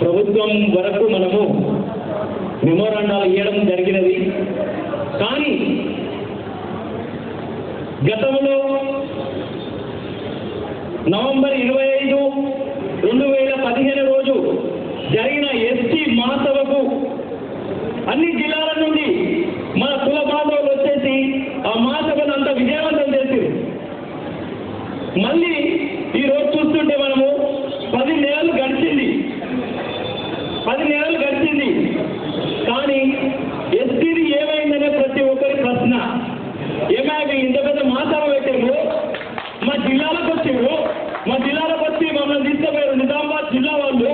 ప్రభుత్వం వరకు మనము మెమోరాండాలు ఇవ్వడం జరిగినది. కానీ గతంలో నవంబర్ ఇరవై ఐదు రెండు వేల పదిహేను రోజు జరిగిన ఎస్టీ మహాసభకు అన్ని జిల్లాల నుండి మన కుల బాంధవులు వచ్చేసి ఆ మహాసభను అంత విజయవంతం చేసింది మళ్ళీ ఈ రోజు చూస్తుంటే మనము పది నెలలు గడిచింది పది నెలలు గడిచింది కానీ ఎస్టీది ఏమైందనే ప్రతి ఒక్కరి ప్రశ్న ఏమైనా ఇంత పెద్ద మాసాలు పెట్టారు మా జిల్లాలకు వచ్చారు మా జిల్లాలకు వచ్చి మమ్మల్ని తీసుకుపోయారు నిజామాబాద్ జిల్లా వాళ్ళు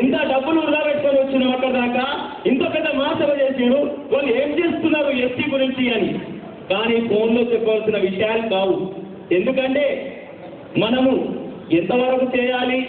ఇంత డబ్బులు వృధా పెట్టుకొని వచ్చినాం అక్కడ దాకా ఇంత పెద్ద మాసభ వాళ్ళు ఏం చేస్తున్నారు ఎస్టీ గురించి అని. కానీ ఫోన్లో చెప్పవలసిన విషయాలు కావు. ఎందుకంటే మనము ఎంతవరకు చేయాలి?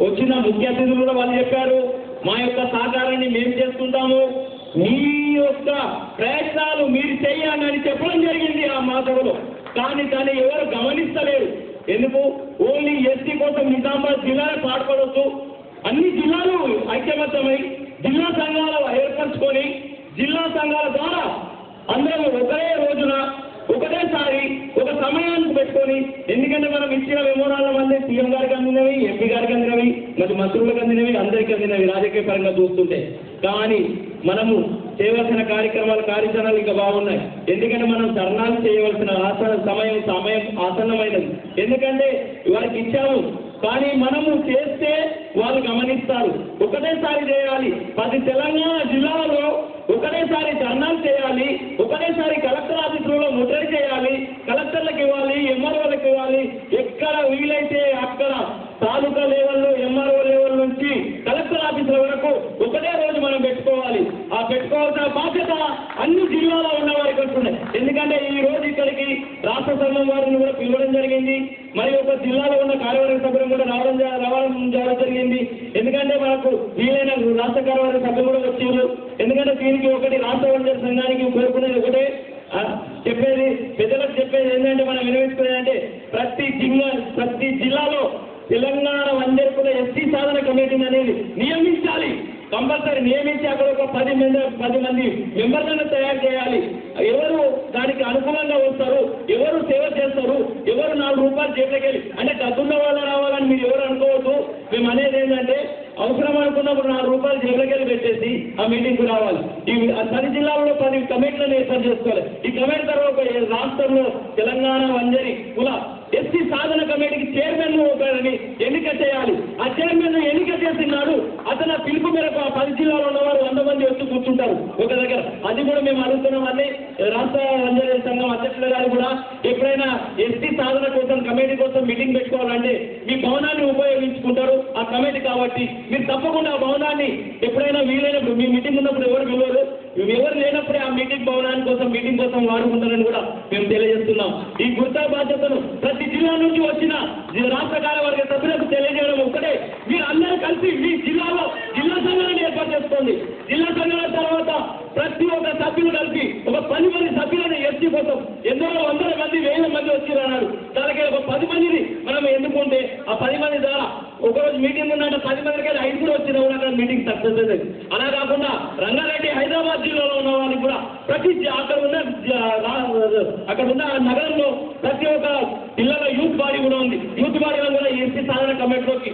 వచ్చిన ముఖ్య అతిథులు కూడా వాళ్ళు చెప్పారు మా యొక్క సహకారాన్ని మేము చేసుకుంటాము మీ యొక్క ప్రయత్నాలు మీరు చేయాలి అని చెప్పడం జరిగింది ఆ మాసభలో కానీ దాన్ని ఎవరు గమనిస్తలేరు. ఎందుకు? ఓన్లీ ఎస్టీ కోసం నిజామాబాద్ జిల్లాలో పాటుపడవచ్చు అన్ని జిల్లాలు ఐక్యమత్యమై జిల్లా సంఘాలు ఏర్పరచుకొని జిల్లా సంఘాల ద్వారా అందరం ఒకటే రోజున ఒకటేసారి ఒక సమయానికి పెట్టుకొని ఎందుకంటే మనం ఇచ్చిన విమోరాల వల్లే సీఎం గారికి అందినవి ఎంపీ గారికి అందినవి మరి మంత్రులకు అందినవి అందరికీ అందినవి రాజకీయ పరంగా చూస్తుంటే. కానీ మనము చేయవలసిన కార్యక్రమాలు కార్యాచరణలు ఇంకా బాగున్నాయి. ఎందుకంటే మనం ధర్నాలు చేయవలసిన ఆసన సమయం సమయం ఆసన్నమైనది. ఎందుకంటే వారికి ఇచ్చాము. కానీ మనము చేస్తే వాళ్ళు గమనిస్తారు. ఒకటేసారి చేయాలి. పది తెలంగాణ జిల్లాలలో ఒకటేసారి ధర్నాలు చేయాలి ఒకేసారి కలెక్టర్ ఆఫీసులో ముద్ర చేయాలి కలెక్టర్లకు ఇవ్వాలి ఎంఆర్ఓలకు ఇవ్వాలి. ఎక్కడ వీలైతే అక్కడ తాలూకా లెవెల్లో ఎంఆర్ఓ లెవెల్ నుంచి కలెక్టర్ ఆఫీసుల వరకు ఒకటే రోజు మనం పెట్టుకోవాలి. ఆ పెట్టుకోవాల్సిన బాధ్యత అన్ని జిల్లాలో ఉన్న వారికి వస్తున్నాయి ఎందుకంటే ఈ రోజు ఇక్కడికి రాష్ట్ర సంఘం వారిని కూడా పిలవడం జరిగింది. మరి ఒక జిల్లాలో ఉన్న కార్యవర్గ సభ్యులు కూడా రావడం రావడం జరిగింది. ఎందుకంటే మనకు వీలైన రాష్ట్ర కార్యవర్గ సభ్యులు కూడా ఎందుకంటే దీనికి ఒకటి రాష్ట్ర వంజర సంఘానికి కోరుకునేది ఒకటే. చెప్పేది పెద్దలకు చెప్పేది ఏంటంటే మనం వినిపించుకునేదంటే అంటే ప్రతి జిల్లా ప్రతి జిల్లాలో తెలంగాణ వంజరకుల ఎస్టీ సాధన కమిటీని అనేది నియమించాలి. కంపల్సరీ నియమించి అక్కడ ఒక పది మంది పది మంది మెంబర్లను తయారు చేయాలి. ఎవరు దానికి అనుకూలంగా వస్తారు ఎవరు సేవ చేస్తారు ఎవరు నాలుగు రూపాయలు చేపలకెళ్ళి అంటే డబ్బున్న వాళ్ళు రావాలని మీరు ఎవరు అనుకోవద్దు. మేము అనేది ఏంటంటే అవసరం అనుకున్నప్పుడు నాలుగు రూపాయలు చేపలకెళ్ళి ఆ మీటింగ్కి రావాలి. ఈ ఆ పది జిల్లాల్లో పది కమిటీలను ఏర్పాటు చేసుకోవాలి. ఈ కమిటీ తర్వాత ఒక రాష్ట్రంలో తెలంగాణ వంజరి కుల ఎస్సీ సాధన కమిటీకి చైర్మన్ ఒకరిని ఎన్నిక చేయాలి. ఆ చైర్మన్ ఎన్నిక చేసినాడు అతను పిలుపు మేరకు ఆ పది జిల్లాలో ఉన్నవారు వంద మంది వచ్చి కూర్చుంటారు. ఒక దగ్గర. అది కూడా మేము అడుగుతున్నాం. అన్ని రాష్ట్ర వంజరి సంఘం అధ్యక్షుల గారు కూడా ఎప్పుడైనా ఎస్టీ సాధన కోసం కమిటీ కోసం మీటింగ్ పెట్టుకోవాలంటే మీ భవనాన్ని ఉపయోగించుకుంటారు. ఆ కమిటీ కాబట్టి మీరు తప్పకుండా ఆ భవనాన్ని ఎప్పుడైనా వీలైనప్పుడు మీ మీటింగ్ ఉన్నప్పుడు ఎవరు పిలవరు. ఎవరు లేనప్పుడే ఆ మీటింగ్ భవనాన్ని కోసం మీటింగ్ కోసం వాడుకుంటారని కూడా మేము తెలియజేస్తున్నాం. ఈ గుర్తా బాధ్యతను ప్రతి జిల్లా నుంచి వచ్చిన రాష్ట్ర కార్యవర్గ సభ్యులకు తెలియజేయడం ఒక్కటే. మీరు అందరూ కలిసి మీ జిల్లాలో జిల్లా సంఘాలను ఏర్పాటు చేసుకోండి. జిల్లా సంఘాల ప్రతి ఒక్క సభ్యులు కలిపి ఒక పది మంది సభ్యులను ఎత్తిపోతాం కోసం ఎందరో వందల మంది వేల మంది వచ్చిరన్నారు. దానికి ఒక పది మందిని మనం ఎన్నుకుంటే ఆ పది మంది ద్వారా ఒకరోజు మీటింగ్ ఉన్నట్టు పది మందికి ఐదు కూడా వచ్చిన కూడా అక్కడ మీటింగ్ సక్సెస్ అయింది అలా కాకుండా రంగారెడ్డి హైదరాబాద్ జిల్లాలో ఉన్న వాళ్ళకి కూడా ప్రతి అక్కడ ఉన్న అక్కడ ఉన్న నగరంలో ప్రతి ఒక్క పిల్లల యూత్ బాడీ కూడా ఉంది. యూత్ బాడీలో కూడా ఎస్సీ సాధన కమిటీలోకి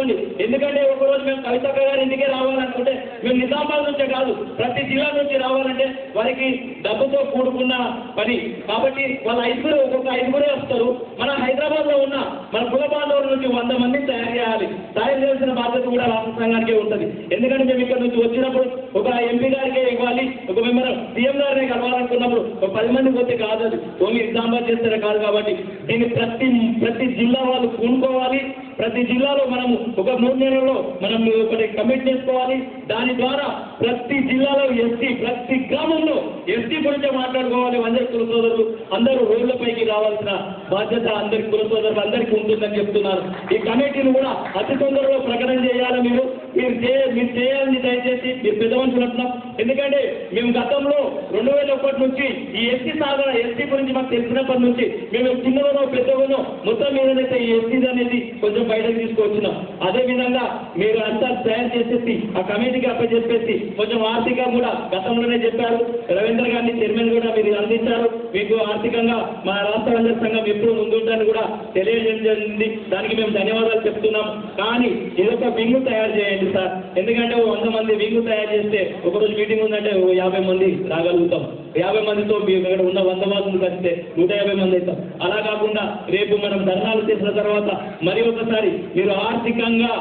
తీసుకోండి ఎందుకంటే ఒకరోజు మేము కవితక్క గారి ఇంటికే రావాలనుకుంటే మేము నిజామాబాద్ నుంచే కాదు ప్రతి జిల్లా నుంచి రావాలంటే వారికి డబ్బుతో కూడుకున్న పని. కాబట్టి వాళ్ళ ఐదుగురు ఒక్కొక్క ఐదుగురే వస్తారు. మన హైదరాబాద్లో ఉన్న మన కుల బాంధవుల నుంచి వంద మందిని తయారు చేయాలి. తయారు చేయాల్సిన బాధ్యత కూడా రాష్ట్ర సంఘానికే ఉంటుంది. ఎందుకంటే మేము ఇక్కడ నుంచి వచ్చినప్పుడు ఒక ఎంపీ గారికే ఇవ్వాలి ఒక మెంబర్ సీఎం గారిని కలవాలనుకున్నప్పుడు ఒక పది మంది పోతే కాదు అది. ఓన్లీ నిజామాబాద్ చేస్తే కాదు కాబట్టి దీన్ని ప్రతి ప్రతి జిల్లా వాళ్ళు కూనుకోవాలి. ప్రతి జిల్లాలో మనము ఒక మూడు నెలల్లో మనం ఒకటి కమిట్ చేసుకోవాలి. దాని ద్వారా ప్రతి జిల్లాలో ఎస్టీ ప్రతి గ్రామంలో ఎస్టీ గురించి మాట్లాడుకోవాలి. అందరి కుల సోదరులు అందరూ రోడ్లపైకి రావాల్సిన బాధ్యత అందరి కుల సోదరులు అందరికీ ఉంటుందని చెప్తున్నారు. ఈ కమిటీని కూడా అతి తొందరలో ప్రకటన చేయాలి మీరు? మీరు చే మీరు చేయాలని దయచేసి మీరు పెద్ద మనుషులు అంటున్నాం. ఎందుకంటే మేము గతంలో రెండు వేల ఒకటి నుంచి ఈ ఎస్టీ సాధన ఎస్టీ గురించి మాకు తెలిసినప్పటి నుంచి మేము చిన్నవనో పెద్దవనో మొత్తం మీదనైతే ఈ ఎస్టీ అనేది కొంచెం బయటకు తీసుకొచ్చినాం అదే విధంగా మీరు అంతా తయారు చేసేసి ఆ కమిటీకి అప్పచెప్పేసి కొంచెం ఆర్థిక కూడా గతంలోనే చెప్పారు. రవీంద్ర గారిని చైర్మన్ కూడా మీకు ఆర్థికంగా మా రాష్ట్ర వంజర సంఘం ఎప్పుడు ముందుంటారని కూడా తెలియజేయండి జరిగింది దానికి మేము ధన్యవాదాలు చెప్తున్నాం. కానీ ఇదొక వింగు తయారు చేయండి సార్. ఎందుకంటే ఓ వంద మంది వింగు తయారు చేస్తే ఒకరోజు మీటింగ్ ఉందంటే ఓ యాభై మంది రాగలుగుతాం. యాభై మందితో మేము ఇక్కడ ఉన్న వంద మంది కలిస్తే నూట యాభై మంది అవుతాం. అలా కాకుండా రేపు మనం ధర్నాలు చేసిన తర్వాత మరి ఒకసారి మీరు ఆర్థికంగా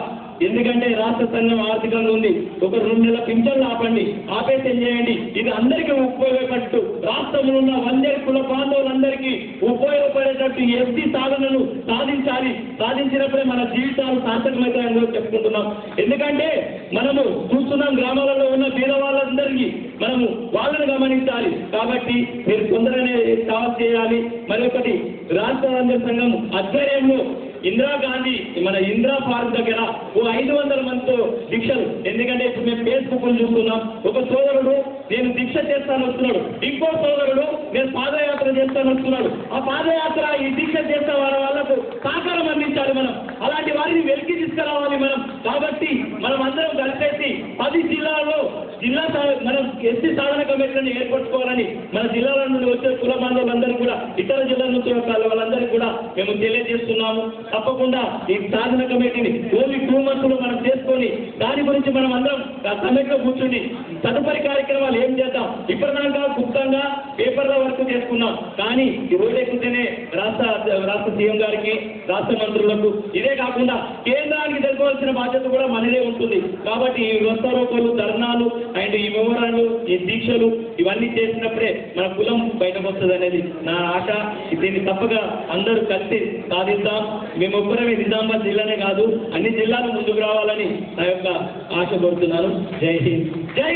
ఎందుకంటే రాష్ట్ర సంఘం ఆర్థికంగా ఉంది. ఒక రెండు నెలల పింఛన్లు ఆపండి ఆపేసి చేయండి? ఇది అందరికీ ఉపయోగపడుతూ రాష్ట్రంలో ఉన్న వందేరు కుల బాంధవులందరికీ ఉపయోగపడేటట్టు ఎస్టీ సాధనను సాధించాలి. సాధించినప్పుడే మన జీవితాలు సార్థకమవుతాయని చెప్పుకుంటున్నాం. ఎందుకంటే మనము చూస్తున్నాం గ్రామాలలో ఉన్న బీద వాళ్ళందరికీ మనము వాళ్ళని గమనించాలి. కాబట్టి మీరు తొందరనే సాగు చేయాలి. మరి ఒకటి రాష్ట్ర సంఘం ఆధ్వర్యంలో ఇందిరాగాంధీ మన ఇందిరా పార్క్ దగ్గర ఓ ఐదు వందల మందితో దీక్షలు. ఎందుకంటే ఇప్పుడు మేము ఫేస్బుక్ చూస్తున్నాం. ఒక సోదరుడు నేను దీక్ష చేస్తాను వస్తున్నాడు ఇంకో సోదరుడు నేను పాదయాత్ర చేస్తాను వస్తున్నాడు ఆ పాదయాత్ర ఈ దీక్ష చేసే వారి వాళ్ళకు సహకారం అందించాలి మనం. అలాంటి వారిని వెలికి తీసుకురావాలి మనం. కాబట్టి మనం అందరం కలిసేసి పది జిల్లాల్లో జిల్లా మనం ఎస్సీ సాధన కమిటీలను ఏర్పరచుకోవాలని మన జిల్లాలో నుండి వచ్చే కుల బాంధవులందరూ కూడా ఇతర జిల్లాల నుంచి వాళ్ళందరికీ కూడా మేము తెలియజేస్తున్నాము. తప్పకుండా ఈ సాధన కమిటీని ఓన్లీ టూ మంత్స్లో మనం చేసుకొని దాని గురించి మనం అందరం సమయంలో కూర్చుని తదుపరి కార్యక్రమాలు ఏం చేద్దాం? ఇప్పటిదాకా గుప్తంగా పేపర్ల వరకు చేసుకున్నాం. కానీ ఈ రోజు ఎక్కుతేనే రాష్ట్ర రాష్ట్ర సీఎం గారికి రాష్ట్ర మంత్రులకు ఇదే కాకుండా కేంద్రానికి తెలుసుకోవాల్సిన బాధ్యత కూడా మనదే ఉంటుంది. కాబట్టి ఈ వస్తారోకోలు ధర్నాలు అండ్ ఈ వివరాలు ఈ దీక్షలు ఇవన్నీ చేసినప్పుడే మన కులం బయటకు వస్తుంది అనేది నా ఆశ దీన్ని తప్పగా అందరూ కలిసి సాధిద్దాం. మేము ఒక్కరమే నిజామాబాద్ జిల్లానే కాదు అన్ని జిల్లాలు ముందుకు రావాలని నా యొక్క ఆశ కోరుతున్నాను. జై హింద్. జై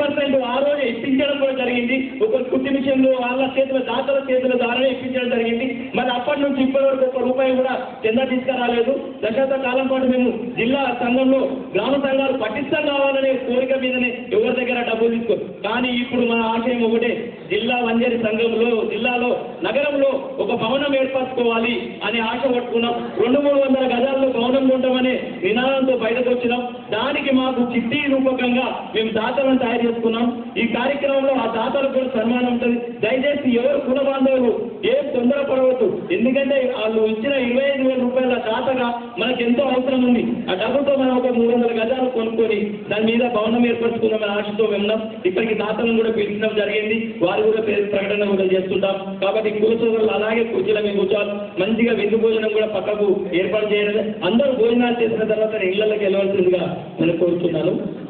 పర్సెంట్ ఆ రోజు ఇప్పించడం కూడా జరిగింది. ఒక కుట్టి మిషన్లు వాళ్ళ చేతుల దాతల చేతుల ద్వారానే ఇప్పించడం జరిగింది. మరి అప్పటి నుంచి ఇప్పటి వరకు ఒక రూపాయి కూడా కింద తీసుకురాలేదు. దశాబ్ద కాలం పాటు మేము జిల్లా సంఘంలో గ్రామ సంఘాలు పటిష్టం కావాలనే కోరిక మీదనే ఎవరి కానీ ఇప్పుడు మన ఆశయం ఒకటే. జిల్లా వంజరి సంఘంలో జిల్లాలో నగరంలో ఒక భవనం ఏర్పరచుకోవాలి అనే ఆశ పట్టుకున్నాం. రెండు మూడు వందల గజాల్లో భవనం ఉండమనే నినాదంతో బయటకు వచ్చినాం. దానికి మాకు చిట్టి రూపకంగా మేము దాతలను తయారు చేసుకున్నాం. ఈ కార్యక్రమంలో ఆ దాతలకు కూడా సన్మానం ఉంటుంది. దయచేసి ఎవరు కుల బాంధవులు ఏం తొందరపడవద్దు. ఎందుకంటే వాళ్ళు ఇచ్చిన ఇరవై ఐదు వేల రూపాయల దాతగా మనకు ఎంతో అవసరం ఉంది. ఆ డబ్బుతో మనం ఒక మూడు వందల గజాలు కొనుక్కొని దాని మీద భవనం ఏర్పరచుకున్నామని ఆశతో విన్నాం ఇక్కడికి దాతలను కూడా పిలిచడం జరిగింది. వారు కూడా పేరు ప్రకటన కూడా చేస్తుంటాం. కాబట్టి కుల సోదరులు అలాగే కుర్చీల మీద కూర్చోవాలి. మంచిగా విందు భోజనం కూడా పక్కకు ఏర్పాటు చేయాలి. అందరూ భోజనాలు చేసిన తర్వాత ఇళ్ళకి వెళ్ళవలసిందిగా నేను కోరుతున్నాను